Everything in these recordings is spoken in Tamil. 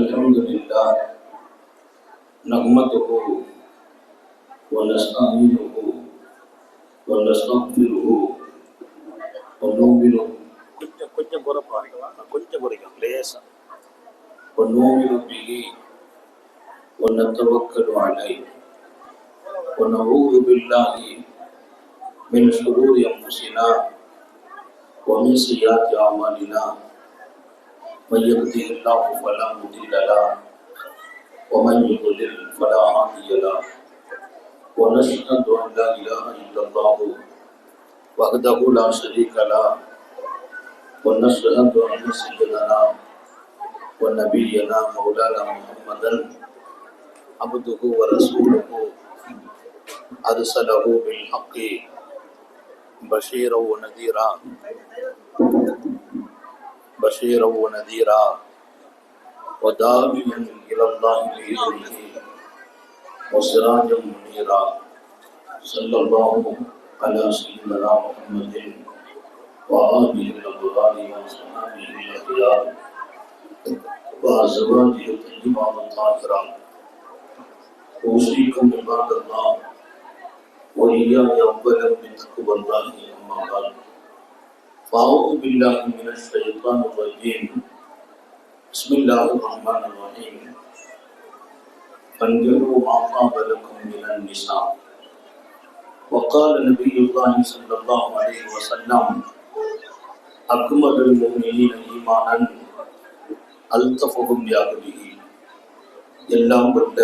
الحمد لله نحمده ونستعينه ونستغفره ونؤمن كنتم كنتم غرب عليكم كنتم غرب ليس ونؤمن به ونتوكل عليه ونعوذ بالله من شرور انفسنا ومن سيئات اعمالنا من يهده الله فلا مضل له ومن يضلل فلا هادي له. ونشهد أن لا إله إلا الله وحده لا شريك له ونشهد أن سيدنا ونبينا مولانا محمدا عبده ورسوله. أرسله بالحق بشيرا ونذيرا. بشيرا ونذيرا وداعيا إلى الله بإذنه وسراجا منيرا صلى الله على سيدنا محمد وآله الأبرار وصحبه الأخيار وأزواجه الطيبات الطاهرات أوصيكم عباد الله وإياي أولا بتقوى الله أما بعد. فأعوذ بالله من الشيطان الرجيم بسم الله الرحمن الرحيم فانكحوا ما طاب لكم من النساء وقال نبي الله صلى الله عليه وسلم أكمل المؤمنين إيمانا அல்தஃபகும் யாகுலிஹி எல்லாம் கொண்ட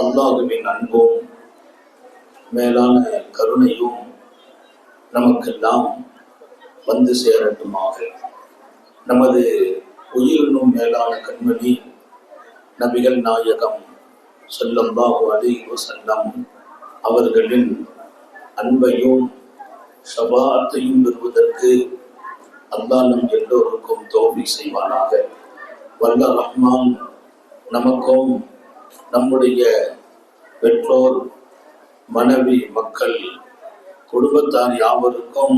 அல்லாஹுவின் அன்பும் மேலான கருணையும் நமக்கெல்லாம் வந்து சேரட்டுமாக. நமது உயிரினும் மேலான கண்மணி நபிகள் நாயகம் ஸல்லல்லாஹு அலைஹி செல்லம் அவர்களின் அன்பையும் சபாத்தையும் பெறுவதற்கு அல்லா நம் எல்லோருக்கும் தோல்வி செய்வானாக. வல்ல ரஹ்மான் நமக்கும் நம்முடைய பெற்றோர் மனைவி மக்கள் குடும்பத்தார் யாவருக்கும்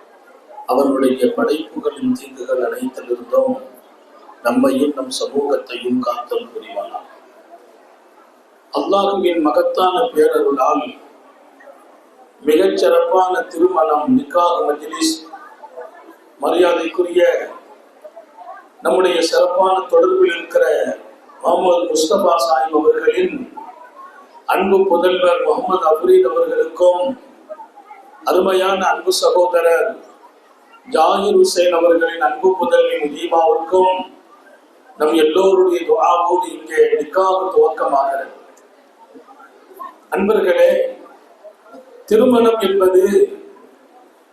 அவருடைய படைப்புகளின் தீங்குகள் அனைத்திலிருந்தும் நம்மையும் நம் சமூகத்தையும் காத்தல் புரிவானாக அல்லாஹுவின் மகத்தான பேரருளால் மிகச் சிறப்பான திருமணம் நிக்காக மஜ்லிஸ் மரியாதைக்குரிய நம்முடைய சிறப்பான தொடர்பில் இருக்கிற முகமது முஸ்தபா சாஹிப் அவர்களின் அன்பு புதல்வர் முகமது அபுரீத் அவர்களுக்கும் அருமையான அன்பு சகோதரர் ஜாகிர் ஹுசேன் அவர்களின் அன்பு முதலின் முஜீபாவிற்கும் நம் எல்லோருடைய துவாவோடு இங்கே நிக்காக துவக்கமாகிறது. அன்பர்களே திருமணம் என்பது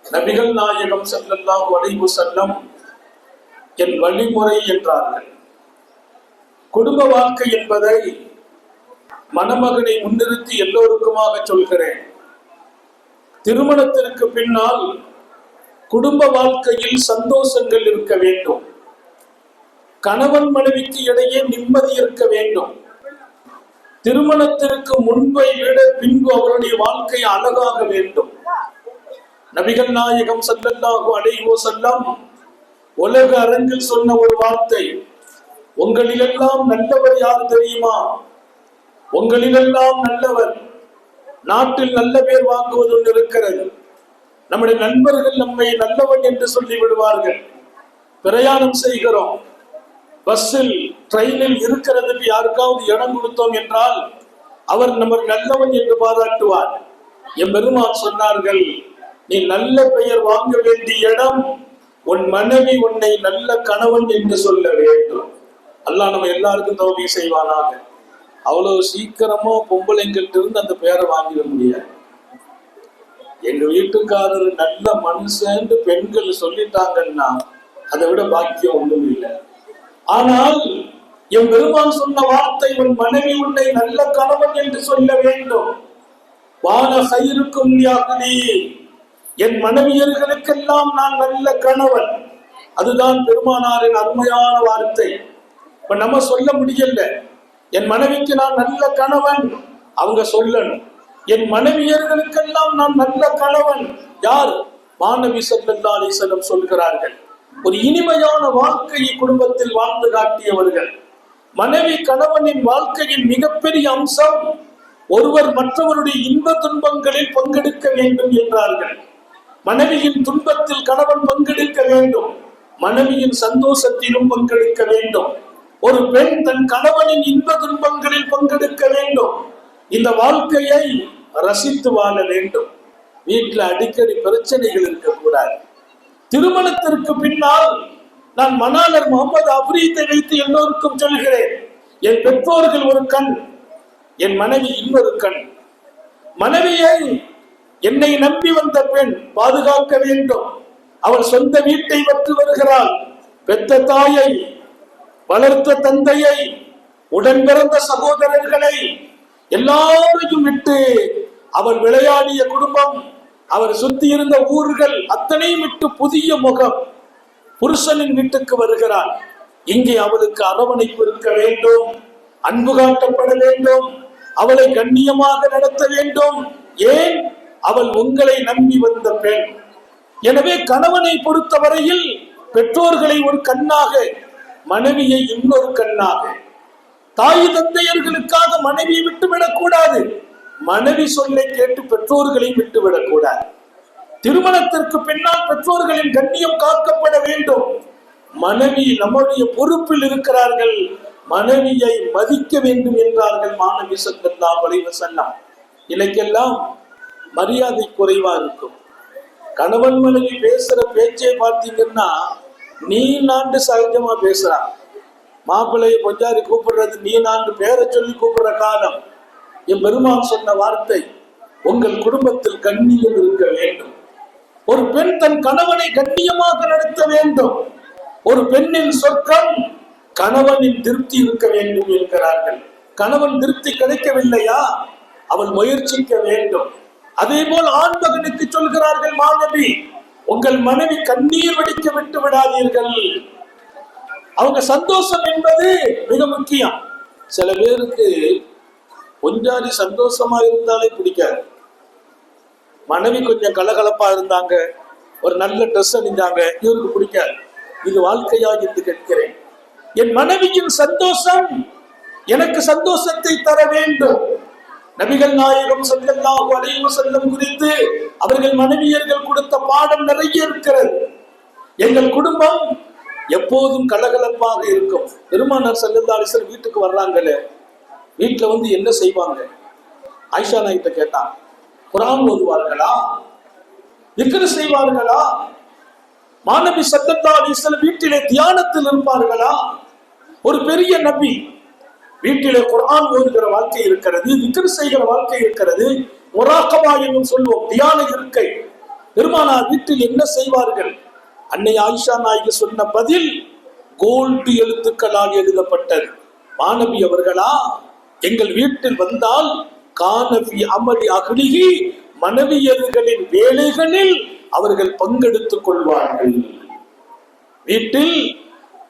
நபிகள் நாயகம் செல்லல்லாம் வளைவு செல்லம் என் வழிமுறை என்றார்கள். குடும்ப வாழ்க்கை என்பதை மணமகனை முன்னிறுத்தி எல்லோருக்குமாக சொல்கிறேன். திருமணத்திற்கு பின்னால் குடும்ப வாழ்க்கையில் சந்தோஷங்கள் இருக்க வேண்டும். கணவன் மனைவிக்கு இடையே நிம்மதி இருக்க வேண்டும். திருமணத்திற்கு முன்பை விட பின்பு அவருடைய வாழ்க்கை அழகாக வேண்டும். நபிகள் நாயகம் சல்லல்லாஹு அடைவோ செல்லாம் உலக அரங்கில் சொன்ன ஒரு வார்த்தை உங்களிலெல்லாம் நல்லவர் யார் தெரியுமா? உங்களிலெல்லாம் நல்லவர் நாட்டில் நல்ல பேர் வாங்குவது ஒன்று இருக்கிறது. நம்முடைய நண்பர்கள் நம்மை நல்லவன் என்று சொல்லி விடுவார்கள் பிரயாணம் செய்கிறோம். பஸ்ஸில் ட்ரெயினில் இருக்கிறதுக்கு யாருக்காவது இடம் கொடுத்தோம் என்றால் அவர் நம்ம நல்லவன் என்று பாராட்டுவார். என் பெருமான் சொன்னார்கள் நீ நல்ல பெயர் வாங்க வேண்டிய இடம் உன் மனைவி உன்னை நல்ல கணவன் என்று சொல்ல வேண்டும். அல்லாஹ் நம்ம எல்லாருக்கும் தோல்வி செய்வானாக. அவ்வளவு சீக்கிரமா பொம்பளைங்கிட்ட இருந்து அந்த பெயரை வாங்கிட முடியாது. எங்க வீட்டுக்காரர் நல்ல மனுஷன் பெண்கள் சொல்லிட்டாங்கன்னா அதை விட பாக்கியம் ஒண்ணும் இல்லை. ஆனால் என் பெருமான் சொன்ன வார்த்தை உன் மனைவி உன்னை நல்ல கணவன் என்று சொல்ல வேண்டும். வான சயிருக்கும் என் மனைவியர்களுக்கெல்லாம் நான் நல்ல கணவன். அதுதான் பெருமானாரின் அருமையான வார்த்தை. இப்ப நம்ம சொல்ல முடியல. என் மனைவிக்கு நான் நல்ல கணவன். அவங்க சொல்லணும். என் மனைவியர்களுக்கெல்லாம் நான் நல்ல கணவன். யார்? மாணவி சல்லல்லா அலிசல்லம் சொல்கிறார்கள் ஒரு இனிமையான வாழ்க்கையை குடும்பத்தில் வாழ்ந்து காட்டியவர்கள். மனைவி கணவனின் வாழ்க்கையின் மிகப்பெரிய அம்சம் ஒருவர் மற்றவருடைய இன்ப துன்பங்களில் பங்கெடுக்க வேண்டும் என்றார்கள். மனைவியின் துன்பத்தில் கணவன் பங்கெடுக்க வேண்டும் மனைவியின் சந்தோஷத்திலும் பங்கெடுக்க வேண்டும். ஒரு பெண் தன் கணவனின் இன்ப துன்பங்களில் பங்கெடுக்க வேண்டும். இந்த வாழ்க்கையை ரசித்து வாழ வேண்டும். வீட்டில் அடிக்கடி பிரச்சனைகள் இருக்கக்கூடாது. திருமணத்திற்கு பின்னால் நான் மணாளர் முகமது அப்ரீத்தை வைத்து எல்லோருக்கும் சொல்கிறேன். என் பெற்றோர்கள் ஒரு கண் என் மனைவி இன்னொரு கண். மனைவியை என்னை நம்பி வந்த பெண் பாதுகாக்க வேண்டும். அவள் சொந்த வீட்டை வற்று வருகிறாள். பெத்த தாயை வளர்த்த தந்தையை உடன் பிறந்த சகோதரர்களை எல்லாரையும் விட்டு அவர் விளையாடிய குடும்பம் அவர் சுத்தி இருந்த ஊர்கள் அத்தனையும் விட்டு புதிய முகம் புருஷனின் வீட்டுக்கு வருகிறார் இங்கே அவளுக்கு அரவணைப்பு இருக்க வேண்டும் அன்பு காட்டப்பட வேண்டும் அவளை கண்ணியமாக நடத்த வேண்டும். ஏன்? அவள் உங்களை நம்பி வந்த பெண். எனவே கணவனை பொறுத்தவரையில் பெற்றோர்களை ஒரு கண்ணாக மனைவியை இன்னொரு கண்ணாக. தாய் தந்தையர்களுக்காக மனைவியை விட்டுவிடக் கூடாது மனைவி சொல்லை கேட்டு பெற்றோர்களை விட்டுவிடக் கூடாது திருமணத்திற்கு பின்னால் பெற்றோர்களின் கண்ணியம் காக்கப்பட வேண்டும். மனைவி நம்முடைய பொறுப்பில் இருக்கிறார்கள். மனைவியை மதிக்க வேண்டும் என்றார்கள் மாணவி சந்தல்லா வளைவ செல்லாம் இன்னைக்கெல்லாம் மரியாதை குறைவா இருக்கும். கணவன் மனைவி பேசுற பேச்சை பார்த்தீங்கன்னா நீ நாண்டு சகஜமா பேசுறான். மாப்பிள்ளையை பொஞ்சாரி கூப்பிடுறது நீ நாண்டு பேரை சொல்லி கூப்பிடுற காலம். என் பெருமான் சொன்ன வார்த்தை உங்கள் குடும்பத்தில் கண்ணியம் இருக்க வேண்டும். ஒரு பெண் தன் கணவனை கண்ணியமாக நடத்த வேண்டும். ஒரு பெண்ணின் சொர்க்கம் கணவனின் திருப்தி இருக்க வேண்டும் என்கிறார்கள். கணவன் திருப்தி கிடைக்கவில்லையா? அவள் முயற்சிக்க வேண்டும். அதே போல் ஆண்மகனுக்கு சொல்கிறார்கள் மாணவி உங்கள் மனைவி கண்ணீர் வடிக்க விட்டு விடாதீர்கள். அவங்க சந்தோஷம் என்பது மிக முக்கியம். சில பேருக்கு கொஞ்சாரி சந்தோஷமா இருந்தாலே பிடிக்காது. மனைவி கொஞ்சம் கலகலப்பா இருந்தாங்க ஒரு நல்ல ட்ரெஸ் அணிஞ்சாங்க இவருக்கு பிடிக்காது. இது வாழ்க்கையா என்று கேட்கிறேன். என் மனைவியின் சந்தோஷம் எனக்கு சந்தோஷத்தை தர வேண்டும். நபிகள் நாயகம் செல்லல்லாஹு அலைஹி வஸல்லம் குறித்து அவர்கள் மனைவியர்கள் கொடுத்த பாடம் நிறைய இருக்கிறது. எங்கள் குடும்பம் எப்போதும் கலகலப்பாக இருக்கும். பெருமானார் ஸல்லல்லாஹு வீட்டுக்கு வர்றாங்களே வீட்டில் வந்து என்ன செய்வாங்க? ஆயிஷா நாய்கிட்ட கேட்டான் குரான் ஓதுவார்களா? விக்கிர செய்வார்களா? மாணவி சத்தத்தா அலிஸ்லம் வீட்டிலே தியானத்தில் இருப்பார்களா? ஒரு பெரிய நபி வீட்டிலே குரான் ஓதுகிற வாழ்க்கை இருக்கிறது விக்கிர செய்கிற வாழ்க்கை இருக்கிறது முராக்கபா என்னும் சொல்லுவோம் தியான இருக்கை. பெருமானார் வீட்டில் என்ன செய்வார்கள்? அன்னை ஆயிஷா நாயகி சொன்ன பதில் கோல்டு எழுத்துக்களால் எழுதப்பட்டது. மாணவி அவர்களா? எங்கள் வீட்டில் வந்தால் கானபி அமளி அகலிகி மனைவியர்களின் வேலைகளில் அவர்கள் பங்கெடுத்துக் கொள்வார்கள். வீட்டில்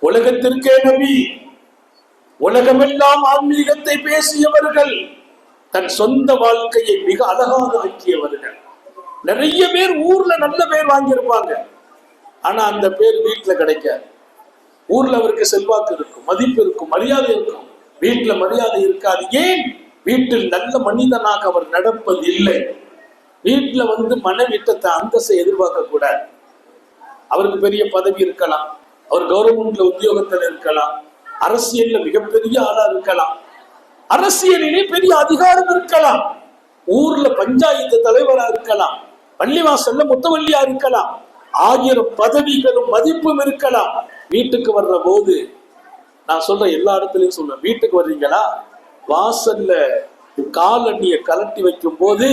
உலகத்திற்கே நபி உலகமெல்லாம் ஆன்மீகத்தை பேசியவர்கள் தன் சொந்த வாழ்க்கையை மிக அழகாக ஆக்கியவர்கள். நிறைய பேர் ஊர்ல நல்ல பேர் வாங்கியிருப்பாங்க. ஆனா அந்த பேர் வீட்டுல கிடைக்காது. ஊர்ல அவருக்கு செல்வாக்கு இருக்கும் மதிப்பு இருக்கும் மரியாதை இருக்கும். வீட்டுல மரியாதை இருக்காது. ஏன்? வீட்டில் நல்ல மனிதனாக அவர் நடப்பது இல்லை. வீட்டுல வந்து மனைவிட்ட அந்தஸ்தை எதிர்பார்க்க கூடாது. அவருக்கு பெரிய பதவி இருக்கலாம். அவர் கவர்மெண்ட்ல உத்தியோகத்தில் இருக்கலாம். அரசியல்ல மிகப்பெரிய ஆளா இருக்கலாம். அரசியலிலே பெரிய அதிகாரம் இருக்கலாம். ஊர்ல பஞ்சாயத்து தலைவரா இருக்கலாம். பள்ளிவாசல்ல முத்தவள்ளியா இருக்கலாம். ஆயிரம் பதவிகளும் மதிப்பும் இருக்கலாம். வீட்டுக்கு வர்ற போது நான் சொல்றேன் எல்லா இடத்துலயும் சொல்றேன். வீட்டுக்கு வர்றீங்களா? வாசல்ல காலணிய கலட்டி வைக்கும் போது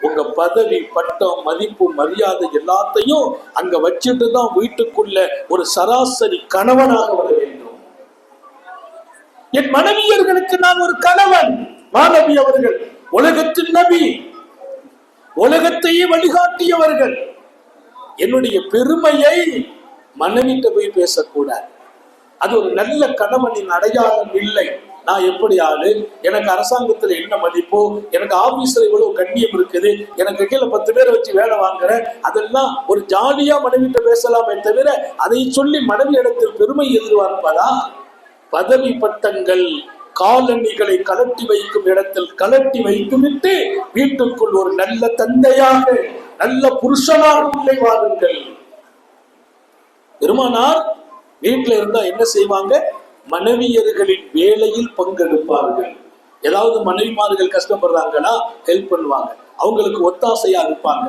உங்க பதவி பட்டம் மதிப்பு மரியாதை எல்லாத்தையும் அங்க வச்சுட்டு தான் வீட்டுக்குள்ள ஒரு சராசரி கணவனாக வர வேண்டும். என் மனைவியர்களுக்கு நான் ஒரு கணவன். மாணவி அவர்கள் உலகத்தின் நபி. உலகத்தையே வழிகாட்டியவர்கள். என்னுடைய பெருமையை மனைவிட்ட போய் பேசக்கூடாது. அது ஒரு நல்ல கணவனின் அடையாளம் இல்லை. நான் எப்படி ஆளு? எனக்கு அரசாங்கத்துல என்ன மதிப்போ? எனக்கு ஆபீஸ்ல இவ்வளவு கண்ணியம் இருக்குது. எனக்கு கீழே பத்து பேரை வச்சு வேலை வாங்குறேன். அதெல்லாம் ஒரு ஜாலியா மனைவிட்ட பேசலாமே தவிர அதை சொல்லி மனைவி இடத்தில் பெருமை எதிர்பார்ப்பதா பதவி பட்டங்கள் காலணிகளை கலட்டி வைக்கும் இடத்தில் கலட்டி வைத்துவிட்டு வீட்டுக்குள் ஒரு நல்ல தந்தையாக நல்ல புருஷனாக உள்ளே வாருங்கள். பெருமானார் வீட்டில் இருந்தால் என்ன செய்வாங்க? மனைவியர்களின் வேலையில் பங்கெடுப்பார்கள். ஏதாவது மனைவிமார்கள் கஷ்டப்படுறாங்கன்னா ஹெல்ப் பண்ணுவாங்க. அவங்களுக்கு ஒத்தாசையா இருப்பாங்க.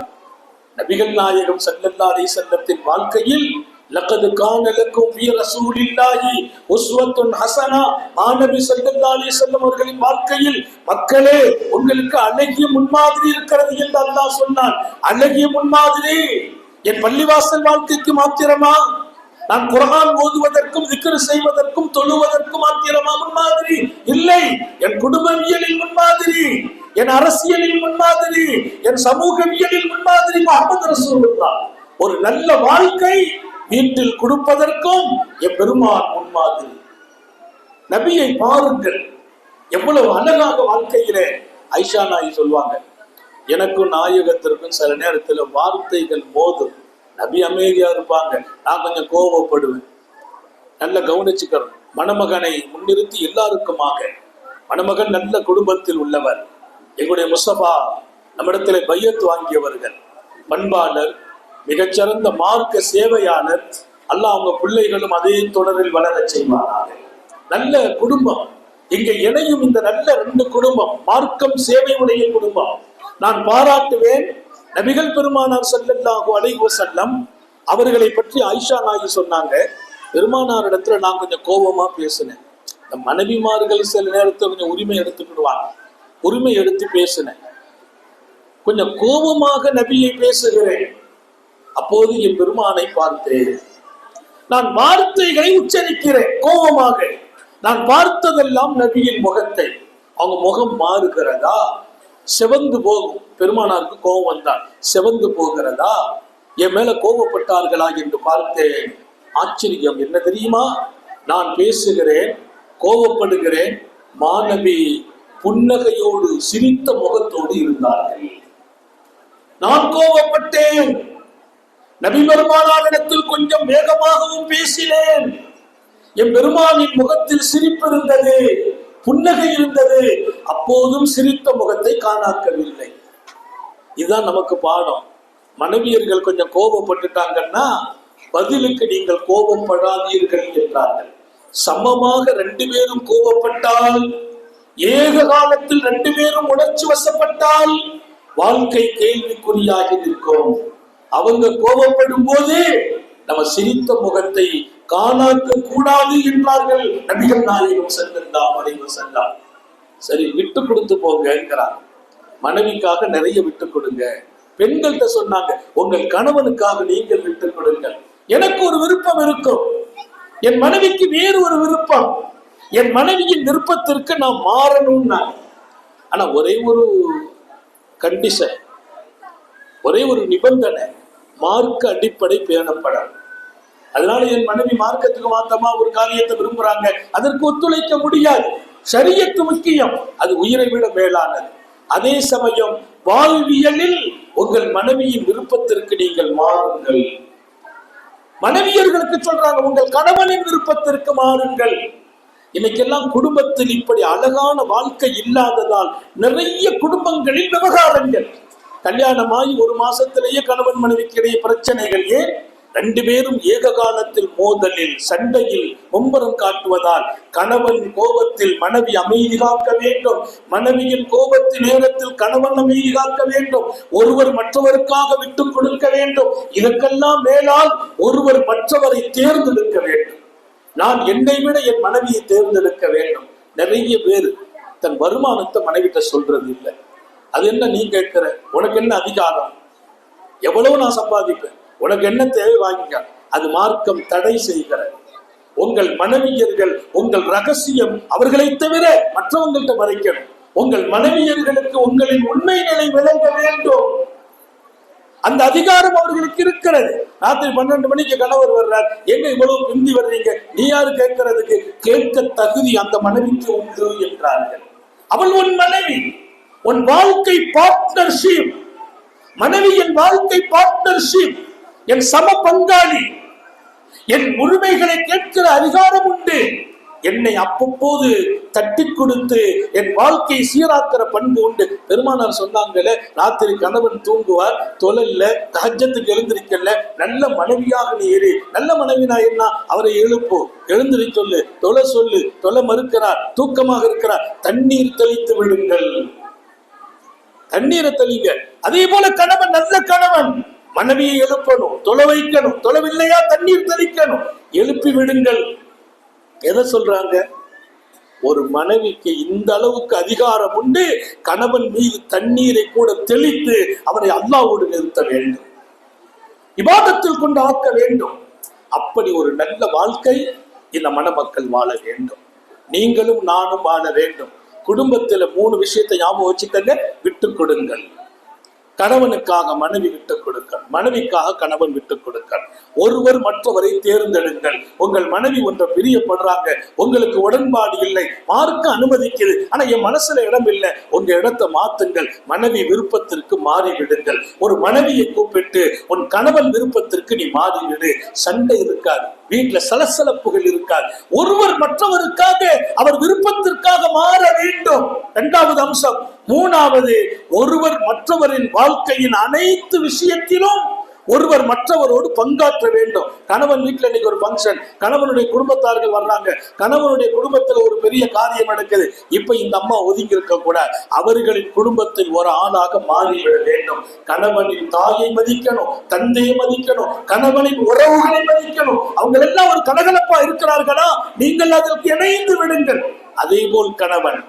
நபிகள் நாயகம் சல்லல்லா அலி செல்லத்தின் வாழ்க்கையில் லக்கது காணலுக்கும் வீர ஃபீ உஸ்வத்துன் ஹசனா மாநபி சல்லல்லா அலி வஸல்லம் அவர்களின் வாழ்க்கையில் மக்களே உங்களுக்கு அழகிய முன்மாதிரி இருக்கிறது என்று அல்லாஹ் சொன்னான். அழகிய முன்மாதிரி என் பள்ளிவாசல் வாழ்க்கைக்கு மாத்திரமா? நான் குரகான் ஓதுவதற்கும் விக்கிர செய்வதற்கும் தொழுவதற்கும் ஆத்திரமா முன்மாதிரி. இல்லை என் குடும்பவியலில் முன்மாதிரி என் அரசியலில் முன்மாதிரி என் சமூகவியலில் முன்மாதிரி முகமது ரசூலுல்லாஹ். ஒரு நல்ல வாழ்க்கை வீட்டில் கொடுப்பதற்கும் என் பெருமான் முன்மாதிரி. நபியை பாருங்கள். எவ்வளவு அழகாக வாழ்க்கையிலே ஐஷா நாய் சொல்லுவாங்க எனக்கும் நாயகத்திற்கும் சில நேரத்தில் வார்த்தைகள் மோதும். நபி அமைதியா இருப்பாங்க. நான் கொஞ்சம் கோபப்படுவேன் நல்ல கவனிச்சுக்கிறோம் மணமகனை முன்னிறுத்தி எல்லாருக்குமாக. மணமகன் நல்ல குடும்பத்தில் உள்ளவர். எங்களுடைய முஸ்தபா நம்மிடத்தில் பையத்து வாங்கியவர்கள். பண்பாளர் மிகச்சிறந்த மார்க்க சேவையாளர். அல்ல அவங்க பிள்ளைகளும் அதே தொடரில் வளரச் செய்வார்கள் நல்ல குடும்பம். இங்க இணையும் இந்த நல்ல ரெண்டு குடும்பம். மார்க்கம் சேவை உடைய குடும்பம். நான் பாராட்டுவேன். நபிகள் பெருமானார் ஸல்லல்லாஹு அலைஹி செல்லம் அவர்களை பற்றி ஆயிஷா நாயகி சொன்னாங்க. பெருமானார் இடத்துல நான் கொஞ்சம் கோபமா பேசினேன். இந்த மனைவிமார்கள் சில நேரத்தை கொஞ்சம் உரிமை எடுத்துக்கிடுவாங்க. உரிமை எடுத்து பேசினேன். கொஞ்சம் கோபமாக நபியை பேசுகிறேன். அப்போது என் பெருமானை பார்த்தேன். நான் வார்த்தைகளை உச்சரிக்கிறேன் கோபமாக. நான் பார்த்ததெல்லாம் நபியின் முகத்தை. அவங்க முகம் மாறுகிறதா? செவந்து போகும். பெருமானாருக்கு கோபம் வந்தார். செவந்து போகிறதா? என் மேல கோபப்பட்டார்களா என்று பார்த்தேன். ஆச்சரியம். என்ன தெரியுமா? நான் பேசுகிறேன் கோபப்படுகிறேன். மாணவி புன்னகையோடு சிரித்த முகத்தோடு இருந்தார்கள். நான் கோபப்பட்டேன். நபி பெருமானாரிடத்தில் கொஞ்சம் வேகமாகவும் பேசினேன். என் பெருமானின் முகத்தில் சிரிப்பு இருந்தது. புன்னகை இருந்தது. அப்போதும் சிரித்த முகத்தை காணாக்கவில்லை. இதுதான் நமக்கு பாடம். மனைவியர்கள் கொஞ்சம் கோபப்பட்டுட்டாங்கன்னா பதிலுக்கு நீங்கள் கோபப்படாதீர்கள் என்றார்கள். சமமாக ரெண்டு பேரும் கோபப்பட்டால் ஏக காலத்தில் ரெண்டு பேரும் உணர்ச்சி வசப்பட்டால் வாழ்க்கை கேள்விக்குறியாகி நிற்கும். அவங்க கோபப்படும் போது நம்ம சிரித்த முகத்தை காலாக்க கூடாது என்றார்கள். நபிகள் நாயகம் செல்லலாம் மனைவி செல்லா சரி விட்டு கொடுத்து போங்கிறார் மனைவிக்காக நிறைய விட்டு கொடுங்க. பெண்கள்கிட்ட சொன்னாங்க உங்கள் கணவனுக்காக நீங்கள் விட்டு கொடுங்கள். எனக்கு ஒரு விருப்பம் இருக்கும். என் மனைவிக்கு வேறு ஒரு விருப்பம். என் மனைவியின் விருப்பத்திற்கு நான் மாறணும்னா ஆனா ஒரே ஒரு கண்டிஷன் ஒரே ஒரு நிபந்தனை மார்க்க அடிப்படை பேணப்படாது. அதனால என் மனைவி மார்க்கத்துக்கு மாத்தமா ஒரு காரியத்தை விரும்புறாங்க. அதற்கு ஒத்துழைக்க முடியாது. சரியத்து முக்கியம். அது உயிரை விட மேலானது. அதே சமயம் வாழ்வியலில் உங்கள் மனைவியின் விருப்பத்திற்கு நீங்கள் மாறுங்கள். மனைவியர்களுக்கு சொல்றாங்க உங்கள் கணவனின் விருப்பத்திற்கு மாறுங்கள். இன்னைக்கெல்லாம் குடும்பத்தில் இப்படி அழகான வாழ்க்கை இல்லாததால் நிறைய குடும்பங்களில் விவகாரங்கள். கல்யாணமாகி ஒரு மாசத்திலேயே கணவன் மனைவிக்கு இடையே பிரச்சனைகள் ஏன்? ரெண்டு பேரும் ஏக காலத்தில் மோதலில் சண்டையில் மும்பரம் காட்டுவதால் கணவன் கோபத்தில் மனைவி அமைதி காக்க வேண்டும். மனைவியின் கோபத்தின் நேரத்தில் கணவன் அமைதி காக்க வேண்டும். ஒருவர் மற்றவருக்காக விட்டுக் கொடுக்க வேண்டும். இதற்கெல்லாம் மேலால் ஒருவர் மற்றவரை தேர்ந்தெடுக்க வேண்டும். நான் என்னை விட என் மனைவியை தேர்ந்தெடுக்க வேண்டும். நிறைய பேர் தன் வருமானத்தை மனைவிட்ட சொல்றது இல்லை. அது என்ன நீ கேட்கிற? உனக்கு என்ன அதிகாரம்? எவ்வளவு நான் சம்பாதிப்பேன்? உனக்கு என்ன தேவை வாங்கிக்க. அது மார்க்கம் தடை செய்கிறது. உங்கள் மனைவியர்கள் உங்கள் ரகசியம் அவர்களை தவிர மற்றவங்கள்ட்ட மறைக்கணும். உங்கள் மனைவியர்களுக்கு உங்களின் உண்மை நிலை விளங்க வேண்டும். அந்த அதிகாரம் அவர்களுக்கு இருக்கிறது. ராத்திரி பன்னெண்டு மணிக்கு கணவர் வர்றார். எங்க இவ்வளவு பிந்தி வர்றீங்க? நீ யாரு? கேட்கறதுக்கு கேட்க தகுதி அந்த மனைவிக்கு உண்டு என்றார்கள். அவள் உன் மனைவி. உன் வாழ்க்கை பார்ட்னர்ஷிப் மனைவியின் வாழ்க்கை பார்ட்னர்ஷிப் என் சம பங்காளி என் உரிமைகளை கேட்கிற அதிகாரம் உண்டு. என்னை அப்பப்போது தட்டி கொடுத்து என் வாழ்க்கையை சீராக்கிற பண்பு உண்டு. பெருமானார் சொன்னாங்கல்ல ராத்திரி கணவன் தூங்குவார் தொழல்ல தஹஜத்துக்கு எழுந்திருக்கல நல்ல மனைவியாக நீ இரு. நல்ல மனைவினா என்ன? அவரை எழுப்பு. எழுந்திரி சொல்லு தொலை சொல்லு தொலை மறுக்கிறார் தூக்கமாக இருக்கிறார். தண்ணீர் தெளித்து விடுங்கள். தண்ணீரை தெளிங்க. அதே போல கணவன் நல்ல கணவன். மனைவியை எழுப்பணும் தொலை வைக்கணும் தொலைவில்லையா தண்ணீர் தெளிக்கணும். எழுப்பி விடுங்கள். எதை சொல்றாங்க? ஒரு மனைவிக்கு இந்த அளவுக்கு அதிகாரம் உண்டு கணவன் மீது தண்ணீரை கூட தெளித்து அவரை அல்லாவோடு நிறுத்த வேண்டும். விவாதத்தில் கொண்டு ஆக்க வேண்டும். அப்படி ஒரு நல்ல வாழ்க்கை இந்த மணமக்கள் வாழ வேண்டும். நீங்களும் நானும் வாழ வேண்டும். குடும்பத்துல மூணு விஷயத்தை ஞாபகம் வச்சுக்கங்க விட்டு கொடுங்கள். கணவனுக்காக மனைவி விட்டுக் கொடுக்க மனைவிக்காக கணவன் விட்டுக் கொடுக்க. ஒருவர் மற்றவரை தேர்ந்தெடுங்கள். உங்கள் மனைவி ஒன்றை பிரியப்படுறாங்க. உங்களுக்கு உடன்பாடு இல்லை. மார்க்க அனுமதிக்குது. ஆனா என் மனசுல இடம் இல்லை. உங்க இடத்தை மாத்துங்கள். மனைவி விருப்பத்திற்கு மாறிவிடுங்கள். ஒரு மனைவியை கூப்பிட்டு உன் கணவன் விருப்பத்திற்கு நீ மாறிவிடு. சண்டை இருக்காது. வீட்டுல சலசலப்புகள் இருக்காது. ஒருவர் மற்றவருக்காக அவர் விருப்பத்திற்காக மாற வேண்டும். இரண்டாவது அம்சம் மூணாவது ஒருவர் மற்றவரின் வாழ்க்கையின் அனைத்து விஷயத்திலும் ஒருவர் மற்றவரோடு பங்காற்ற வேண்டும். கணவன் வீட்டுல இன்னைக்கு ஒரு ஃபங்க்ஷன் கணவனுடைய குடும்பத்தார்கள் வர்றாங்க கணவனுடைய குடும்பத்தில் ஒரு பெரிய காரியம் நடக்குது. இப்ப இந்த அம்மா ஒதுங்கி இருக்க கூட அவர்களின் குடும்பத்தில் ஒரு ஆளாக மாறிவிட வேண்டும். கணவனின் தாயை மதிக்கணும் தந்தையை மதிக்கணும் கணவனின் உறவுகளை மதிக்கணும். அவங்க எல்லாம் ஒரு கலகலப்பா இருக்கிறார்களா? நீங்கள் அதற்கு இணைந்து விடுங்கள். அதே போல் கணவன்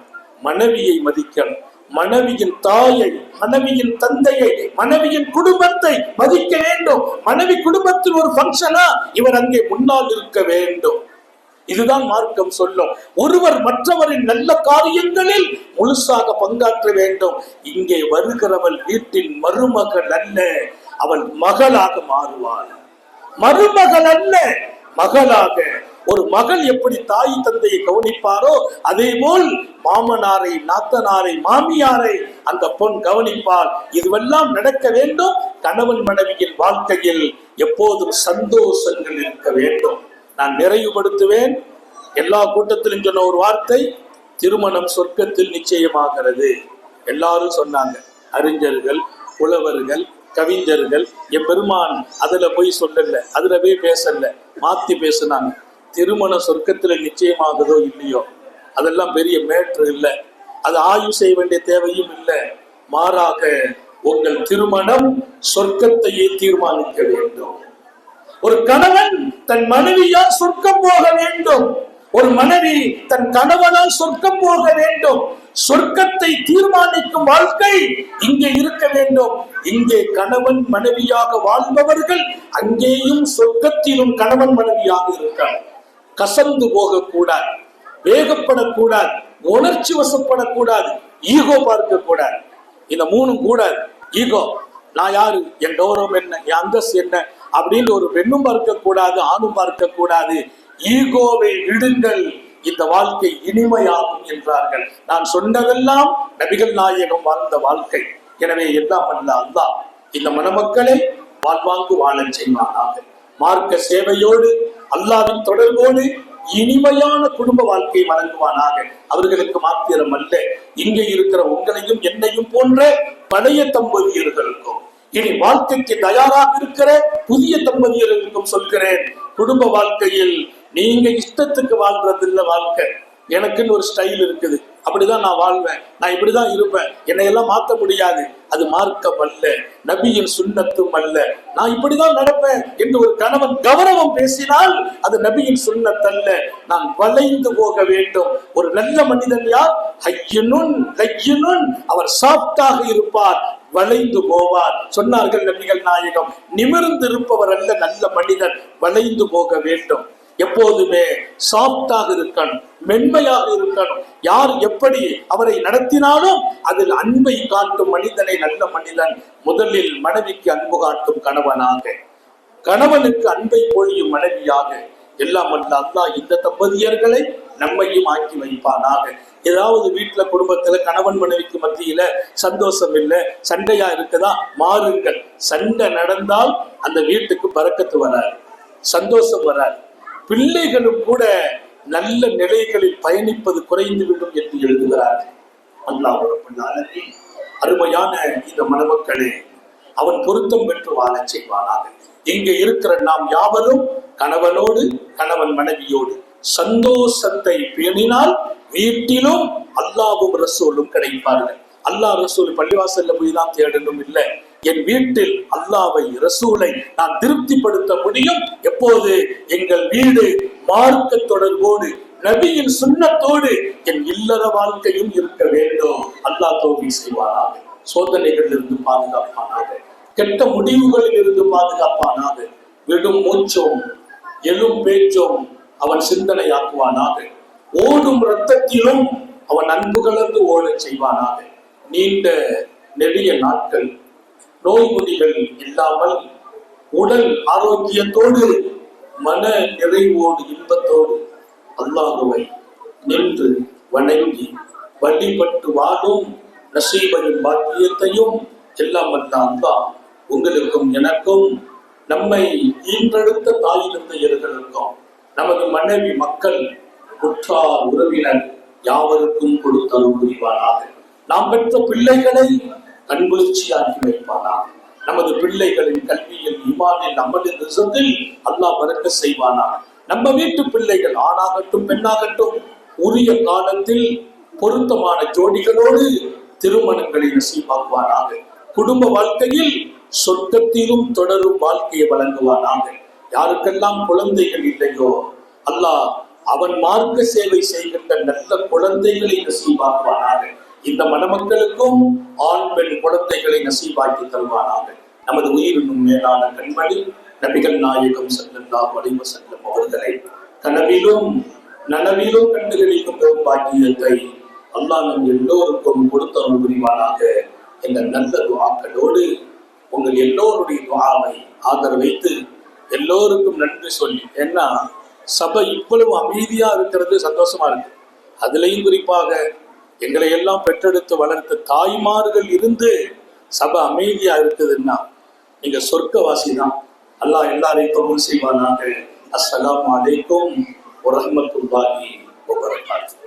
மனைவியை மதிக்கணும். மனைவியின் தாயை மனைவியின் தந்தையை மனைவியின் குடும்பத்தை மதிக்க வேண்டும். மனைவி குடும்பத்தில் ஒரு ஃபங்க்ஷனா இவர் அங்கே முன்னால் இருக்க வேண்டும். இதுதான் மார்க்கம் சொல்லும். ஒருவர் மற்றவரின் நல்ல காரியங்களில் முழுசாக பங்காற்ற வேண்டும். இங்கே வருகிறவள் வீட்டின் மருமகள் அல்ல அவள் மகளாக மாறுவாள். மருமகள் அல்ல மகளாக ஒரு மகள் எப்படி தாய் தந்தையை கவனிப்பாரோ அதே போல் மாமனாரை நாத்தனாரை மாமியாரை அந்த பொன் கவனிப்பார் இதுவெல்லாம் நடக்க வேண்டும் கணவன் மனைவியின் வாழ்க்கையில் எப்போதும் சந்தோஷங்கள் இருக்க வேண்டும். நான் நிறைவுபடுத்துவேன். எல்லா கூட்டத்திலும் சொன்ன ஒரு வார்த்தை திருமணம் சொர்க்கத்தில் நிச்சயமாகிறது. எல்லாரும் சொன்னாங்க அறிஞர்கள் புலவர்கள் கவிஞர்கள் என் பெருமான் அதுல போய் சொல்லல அதுல போய் பேசல மாத்தி பேசுனாங்க. திருமணம் சொர்க்கத்தில் நிச்சயமாகுதோ இல்லையோ? அதெல்லாம் பெரிய மேட்ரு இல்லை. அது ஆய்வு செய்ய வேண்டிய தேவையும் இல்லை. மாறாக உங்கள் திருமணம் சொர்க்கத்தையே தீர்மானிக்க வேண்டும். ஒரு கணவன் தன் மனைவியால் சொர்க்கம் போக வேண்டும். ஒரு மனைவி தன் கணவனால் சொர்க்கம் போக வேண்டும். சொர்க்கத்தை தீர்மானிக்கும் வாழ்க்கை இங்கே இருக்க வேண்டும். இங்கே கணவன் மனைவியாக வாழ்பவர்கள் அங்கேயும் சொர்க்கத்திலும் கணவன் மனைவியாக இருக்கிறார் கசந்து போகக்கூடாது வேகப்படக்கூடாது உணர்ச்சி வசப்படக்கூடாது ஈகோ பார்க்க கூடாது இந்த மூணும் கூடாது. ஈகோ நான் யாரு என் கௌரவம் என்ன என் அந்தஸ்து என்ன அப்படின்னு ஒரு பெண்ணும் பார்க்க கூடாது ஆணும் பார்க்க கூடாது ஈகோவை விடுங்கள். இந்த வாழ்க்கை இனிமையாகும் என்றார்கள். நான் சொன்னதெல்லாம் நபிகள் நாயகம் வாழ்ந்த வாழ்க்கை. எனவே எல்லாம் அல்ல அல்லா இந்த மணமக்களை வாழ்வாங்கு வாழச் செய்வானாக. மார்க்க சேவையோடு அல்லாவின் தொடர்போடு இனிமையான குடும்ப வாழ்க்கை வழங்குவானாக. அவர்களுக்கு மாத்திரம் அல்ல இங்கே இருக்கிற உங்களையும் என்னையும் போன்ற பழைய தம்பதியர்களுக்கும் இனி வாழ்க்கைக்கு தயாராக இருக்கிற புதிய தம்பதியர்களுக்கும் சொல்கிறேன் குடும்ப வாழ்க்கையில் நீங்க இஷ்டத்துக்கு வாழ்றதில்ல வாழ்க்கை. எனக்குன்னு ஒரு ஸ்டைல் இருக்குது. அப்படிதான் நான் வாழ்வேன். நான் இப்படிதான் இருப்பேன். என்னை எல்லாம் மாத்த முடியாது. அது மார்க்கம் அல்ல நபியின் சுண்ணத்தும் அல்ல. நான் இப்படிதான் நடப்பேன் என்று ஒரு கணவன் கௌரவம் பேசினால் அது நபியின் சுண்ணத்தல்ல. நான் வளைந்து போக வேண்டும். ஒரு நல்ல மனிதன் யார்? ஹையனுன் கையனுன் அவர் சாப்டாக இருப்பார். வளைந்து போவார். சொன்னார்கள் நபிகள் நாயகம் நிமிர்ந்து இருப்பவர் அல்ல நல்ல மனிதன். வளைந்து போக வேண்டும். எப்போதுமே சாஃப்டாக இருக்கணும் மென்மையாக இருக்கணும். யார் எப்படி அவரை நடத்தினாலும் அதில் அன்பை காட்டும் மனிதனை நல்ல மனிதன் முதலில் மனைவிக்கு அன்பு காட்டும் கணவனாக. கணவனுக்கு அன்பை பொழியும் மனைவியாக எல்லாம் அல்ல அல்லா இந்த தம்பதியர்களை நம்மையும் ஆக்கி வைப்பானாக. ஏதாவது வீட்டுல குடும்பத்துல கணவன் மனைவிக்கு மத்தியில சந்தோஷம் இல்லை சண்டையா இருக்குதா? மாறுங்கள். சண்டை நடந்தால் அந்த வீட்டுக்கு பறக்கத்து வராது சந்தோஷம் வராது. பிள்ளைகளும் கூட நல்ல நிலைகளில் பயணிப்பது குறைந்துவிடும் என்று எழுதுகிறார்கள். அல்லாஹ் ரப்பல் அருமையான இந்த மணமக்களே அவன் பொருத்தம் பெற்று வாழ செய்வானாக. இங்கே இருக்கிற நாம் யாவரும் கணவனோடு கணவன் மனைவியோடு சந்தோஷத்தை பேணினால் வீட்டிலும் அல்லாவும் ரசூலும் கிடைப்பார்கள். அல்லாஹ் ரசூல் பள்ளிவாசல்ல போய் தான் தேடணும் இல்லை. என் வீட்டில் அல்லாவை ரசூலை நான் திருப்திப்படுத்த முடியும். எப்போது? எங்கள் வீடு மார்க்க தொடர்போடு நபியின் சுண்ணத்தோடு என் இல்லற வாழ்க்கையும் இருக்க வேண்டும். அல்லாஹ் தோல்வி செய்வானாக. சோதனைகளில் இருந்து பாதுகாப்பானாக. கெட்ட முடிவுகளில் இருந்து பாதுகாப்பானாக. விடும் மூச்சும் எழும் பேச்சும் அவன் சிந்தனையாக்குவானாக. ஓடும் ரத்தத்திலும் அவன் அன்பு கலந்து ஓடச் செய்வானாக. நீண்ட நெடிய நாட்கள் நோய் நொடிகள் இல்லாமல் உடல் ஆரோக்கியத்தோடு மன நிறைவோடு இன்பத்தோடு அல்லாஹுவை நின்று வணங்கி வழிபட்டு வாழும் நசீபரின் பாக்கியத்தையும் எல்லாம் தான் உங்களுக்கும் எனக்கும் நம்மை ஈன்றெடுத்த தாய் தந்தையர்களுக்கும் நமது மனைவி மக்கள் குற்றார் உறவினர் யாவருக்கும் கொடுத்தல் புரிவானாக. நாம் பெற்ற பிள்ளைகளை கண்குளிர்ச்சியாக்கி வைப்பானா நமது பிள்ளைகளின் கல்வியில் இமானில் அமலின் ரிசத்தில் அல்லாஹ் பறக்க செய்வானா நம்ம வீட்டு பிள்ளைகள் ஆணாகட்டும் பெண்ணாகட்டும் உரிய காலத்தில் பொருத்தமான ஜோடிகளோடு திருமணங்களை நசீபாக்குவானாக. குடும்ப வாழ்க்கையில் சொர்க்கத்திலும் தொடரும் வாழ்க்கையை வழங்குவானாக. யாருக்கெல்லாம் குழந்தைகள் இல்லையோ அல்லாஹ் அவன் மார்க்க சேவை செய்கின்ற நல்ல குழந்தைகளை நசீபாக்குவானாக. இந்த மணமக்களுக்கும் ஆண் பெண் குழந்தைகளை நசீவாக்கி தருவானாக. நமது உயிரினும் மேலான கண்மணி நபிகள் நாயகம் செல்லல்லாஹ் வலிவ செல்லும் அவர்களை கனவிலும் நனவிலும் கண்டுகளிக்கும் பெரும் பாக்கியத்தை அல்லா நம் எல்லோருக்கும் கொடுத்தருள் புரிவானாக. என்ற நல்ல துவாக்களோடு உங்கள் எல்லோருடைய துவாவை ஆதரவைத்து எல்லோருக்கும் நன்றி சொல்லி ஏன்னா சபை இவ்வளவு அமைதியா இருக்கிறது சந்தோஷமா இருக்கு. அதுலயும் குறிப்பாக எங்களை எல்லாம் பெற்றெடுத்து வளர்த்த தாய்மார்கள் இருந்து சபை அமைதியா இருக்குதுன்னா நீங்க சொர்க்கவாசி தான் அல்லாஹ் எல்லாரையும் கபூல் செய்வானாக. அஸ்ஸலாமு அலைக்கும் வரஹ்மத்துல்லாஹி வபரகாத்துஹு